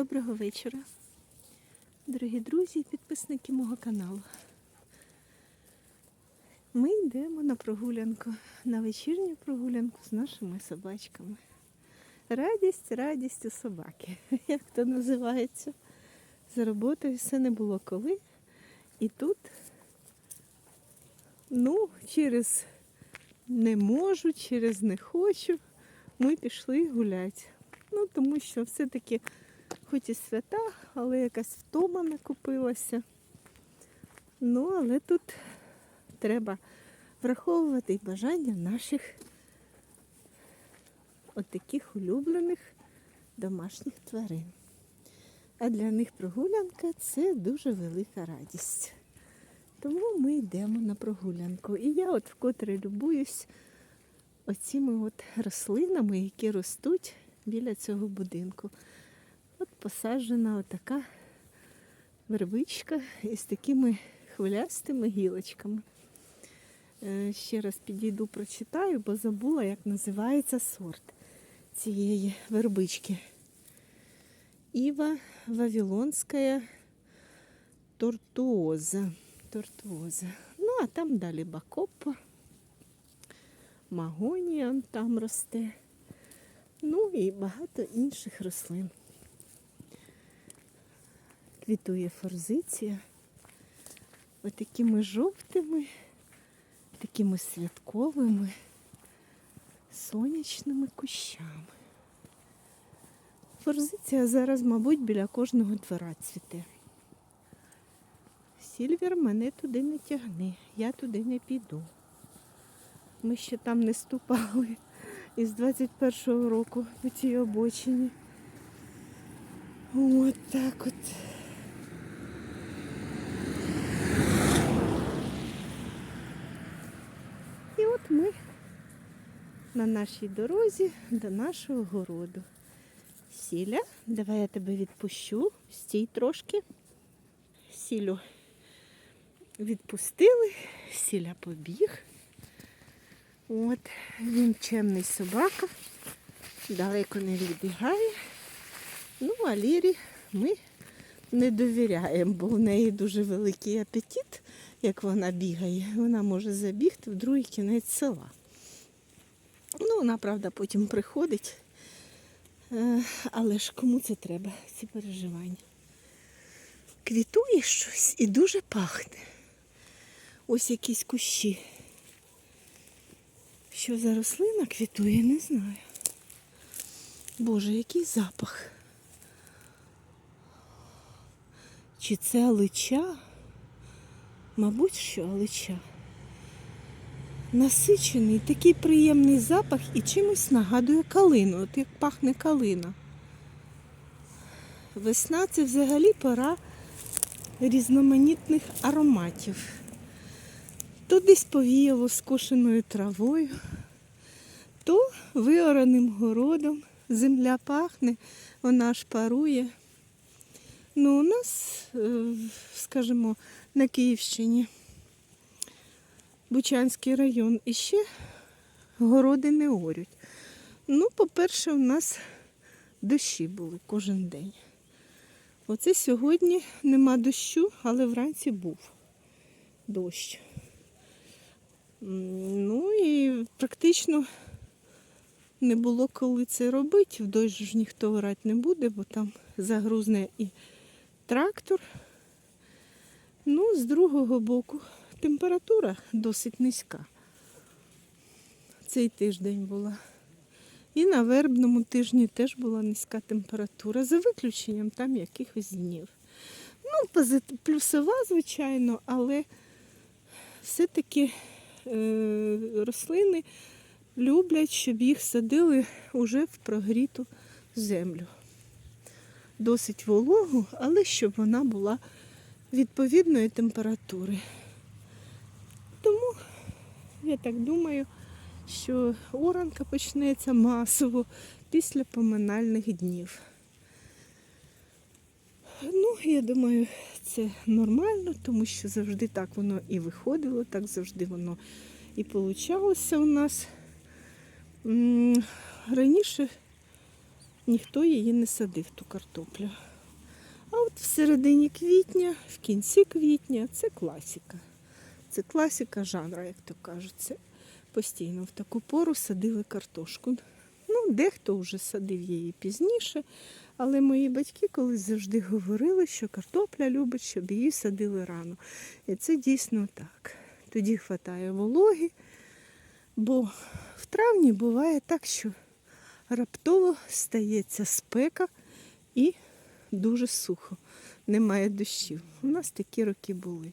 Доброго вечора, дорогі друзі і підписники мого каналу. Ми йдемо на прогулянку, на вечірню прогулянку з нашими собачками. Радість, радість у собаки, як то називається. За роботою все не було коли. І тут, ну, через не можу, через не хочу, ми пішли гуляти. Ну, тому що все-таки, хоч і свята, але якась втома накопилася. Ну, але тут треба враховувати бажання наших отаких улюблених домашніх тварин. А для них прогулянка це дуже велика радість. Тому ми йдемо на прогулянку. І я от вкотре любуюсь оціми от рослинами, які ростуть біля цього будинку. Посаджена отака вербичка із такими хвилястими гілочками. Е, Ще раз підійду, прочитаю, бо забула, як називається сорт цієї вербички. Іва Вавилонська тортуоза. тортуоза. Ну, а там далі бакопа, магонія там росте. Ну і багато інших рослин. Квітує форзиція. Отакими жовтими, такими святковими, сонячними кущами. Форзиція зараз, мабуть, біля кожного двора цвіте. Сільвер мене туди не тягне, я туди не піду. Ми ще там не ступали із 21-го року по цій обочині. От так от. І от ми на нашій дорозі до нашого городу. Сіля, давай я тебе відпущу. Стій трошки. Сілю відпустили, сіля побіг. От, він чемний собака, далеко не відбігає. Ну, а Лірі ми не довіряємо, бо в неї дуже великий апетит, як вона бігає. Вона може забігти в другий кінець села. Вона, правда, потім приходить. Е, Але ж кому це треба, ці переживання? Квітує щось і дуже пахне. Ось якісь кущі. Що за рослина квітує, не знаю. Боже, який запах. Чи це алича? Мабуть, що алича. Насичений, такий приємний запах і чимось нагадує калину, от як пахне калина. Весна це взагалі пора різноманітних ароматів. То десь повіяло скошеною травою, то виораним городом. Земля пахне, вона аж парує. Ну, у нас, е, скажімо, на Київщині Бучанський район і ще городи не орють. Ну, по-перше, у нас дощі були кожен день. Оце сьогодні нема дощу, але вранці був дощ. Ну і практично не було коли це робити. В дощ ж ніхто орати не буде, бо там загрузне і трактор. Ну, з другого боку, температура досить низька. Цей тиждень була. І на вербному тижні теж була низька температура, за виключенням там якихось днів. Ну, плюсова, звичайно, але все-таки е, рослини люблять, щоб їх садили уже в прогріту землю. Досить вологу, але щоб вона була відповідної температури. Я так думаю, що оранка почнеться масово після поминальних днів. Ну, я думаю, це нормально, тому що завжди так воно і виходило, так завжди воно і получалося у нас. Раніше ніхто її не садив, ту картоплю. А от в середині квітня, в кінці квітня це класика. Це класика жанру, як то кажуть. Це постійно в таку пору садили картошку. Ну, дехто вже садив її пізніше, але мої батьки колись завжди говорили, що картопля любить, щоб її садили рано. І це дійсно так. Тоді вистачає вологи, бо в травні буває так, що раптово стається спека і дуже сухо. Немає дощів. У нас такі роки були.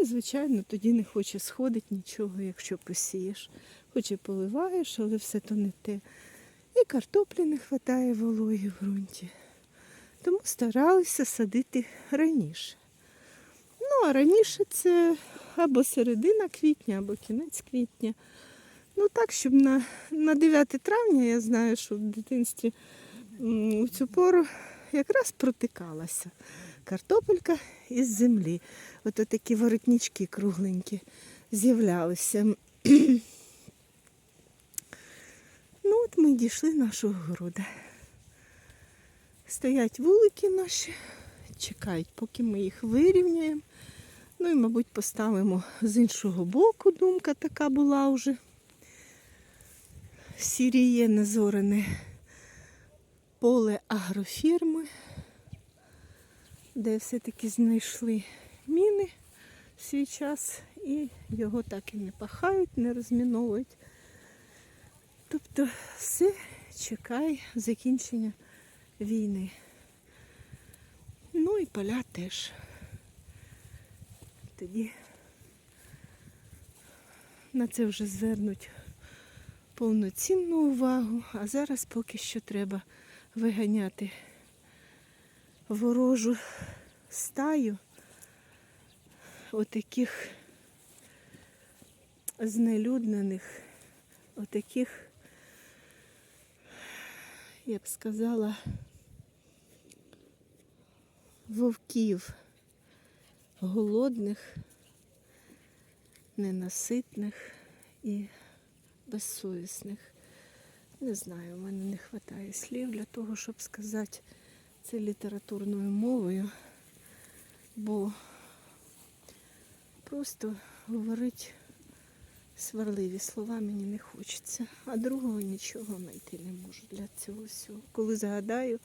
І, звичайно, тоді не хоче сходити нічого, якщо посієш. Хоч і поливаєш, але все то не те. І картоплі не вистачає вологи в ґрунті. Тому старалися садити раніше. Ну, а раніше це або середина квітня, або кінець квітня. Ну так, щоб на, на 9 травня я знаю, що в дитинстві в цю пору якраз протикалася картопелька із землі. Ото такі воротнички кругленькі з'являлися. ну от ми дійшли нашого города. Стоять вулики наші, чекають, поки ми їх вирівняємо. Ну і, мабуть, поставимо з іншого боку. Думка така була вже. Сіріє незорене поле агрофірми, де все-таки знайшли міни в свій час і його так і не пахають, не розміновують. Тобто все чекає закінчення війни. Ну і поля теж. Тоді на це вже звернуть повноцінну увагу, а зараз поки що треба виганяти ворожу стаю отаких знелюднених, отаких, я б сказала, вовків, голодних, ненаситних і безсовісних. Не знаю, у мене не вистачає слів для того, щоб сказати це літературною мовою, бо просто говорити сварливі слова мені не хочеться, а другого нічого знайти не можу для цього всього. Коли згадаю,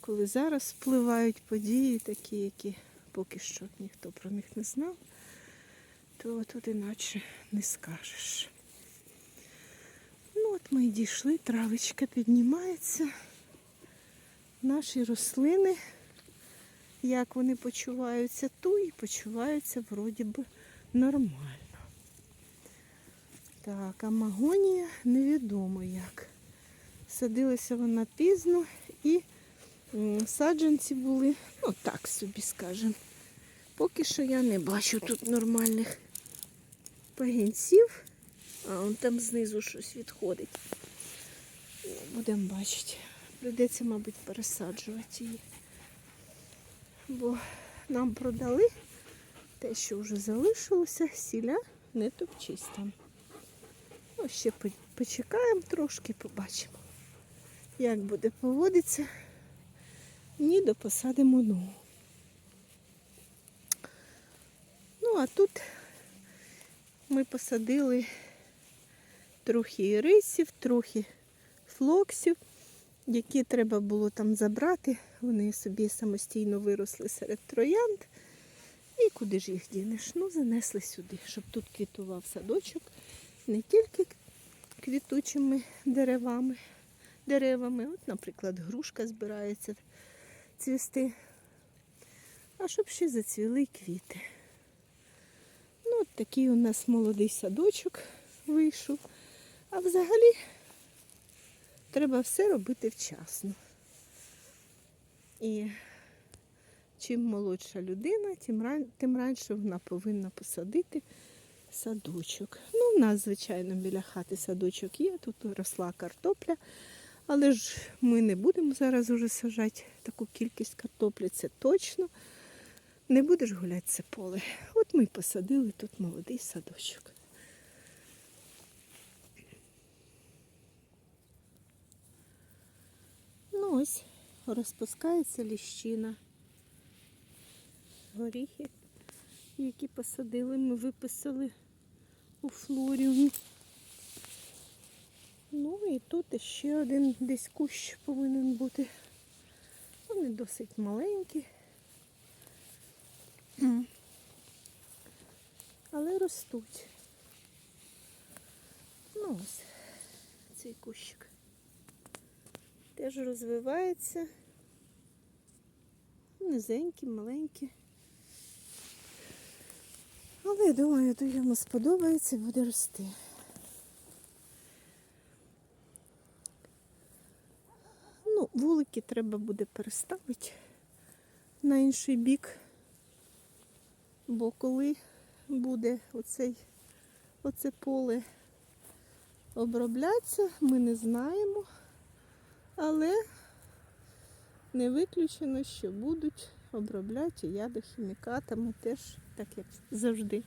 коли зараз впливають події, такі, які поки що ніхто про них не знав, то тут іначе не скажеш. Ну, от ми й дійшли, травичка піднімається. Наші рослини, як вони почуваються ту і почуваються вроді би нормально. Так, а магонія невідомо як. Садилася вона пізно і саджанці були, ну так собі скажемо. Поки що я не бачу тут нормальних пагінців. А он там знизу щось відходить. Будемо бачити. Придеться, мабуть, пересаджувати її. Бо нам продали те, що вже залишилося, сіля не топчись там. Ну, ще почекаємо трошки, побачимо, як буде поводитися. Ні, допосадимо нову. Ну, а тут ми посадили трохи ірисів, трохи флоксів, які треба було там забрати. Вони собі самостійно виросли серед троянд. І куди ж їх дінеш? Ну, занесли сюди, щоб тут квітував садочок не тільки квітучими деревами, деревами. От, наприклад, грушка збирається цвісти, а щоб ще зацвіли квіти. Ну, от такий у нас молодий садочок вийшов. А взагалі треба все робити вчасно. І чим молодша людина, тим, ран... тим раніше вона повинна посадити садочок. Ну, в нас, звичайно, біля хати садочок є, тут росла картопля, але ж ми не будемо зараз уже сажати таку кількість картоплі, це точно. Не будеш гуляти це поле. От ми посадили тут молодий садочок. Розпускається ліщина. Горіхи, які посадили, ми виписали у флоріумі. Ну і тут ще один десь кущ повинен бути. Вони досить маленькі. Але ростуть. Ну ось цей кущик. Теж розвивається. Низенький, маленький. Але я думаю, то йому сподобається і буде рости. Ну, вулики треба буде переставити на інший бік. Бо коли буде оцей, оце поле оброблятися, ми не знаємо. Але не виключено, що будуть обробляти ядохімікатами теж, так як завжди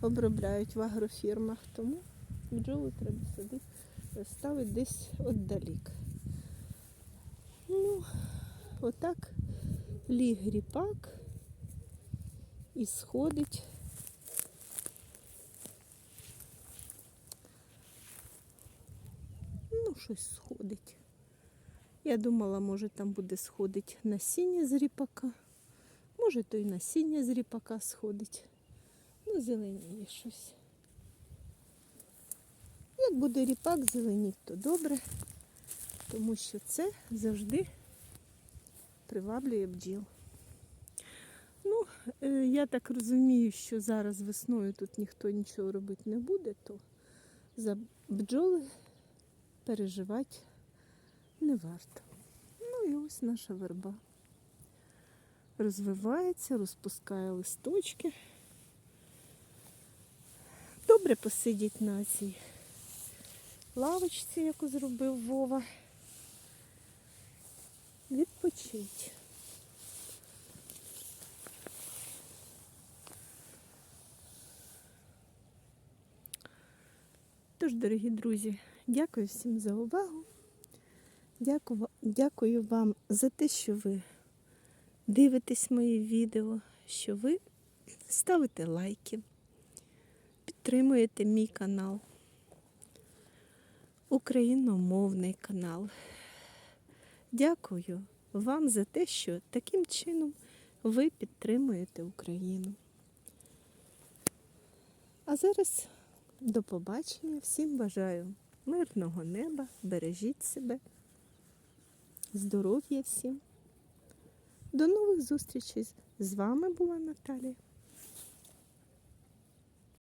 обробляють в агрофірмах. Тому бджоли треба сюди ставити десь отдалік. Ну, отак ліг ріпак і сходить. Ну, щось сходить. Я думала, може там буде сходить насіння з ріпака. Може, то й насіння з ріпака сходить. Ну, зеленіє щось. Як буде ріпак зеленіть, то добре, тому що це завжди приваблює бджіл. Ну, е, я так розумію, що зараз весною тут ніхто нічого робити не буде, то за бджоли переживати не варто. Ну і ось наша верба. Розвивається, розпускає листочки. Добре посидіть на цій лавочці, яку зробив Вова. Відпочить. Тож, дорогі друзі, дякую всім за увагу. Дякую, дякую вам за те, що ви дивитесь мої відео, що ви ставите лайки, підтримуєте мій канал, україномовний канал. Дякую вам за те, що таким чином ви підтримуєте Україну. А зараз до побачення. Всім бажаю мирного неба, бережіть себе, здоров'я всім. До нових зустрічей. З вами була Наталія.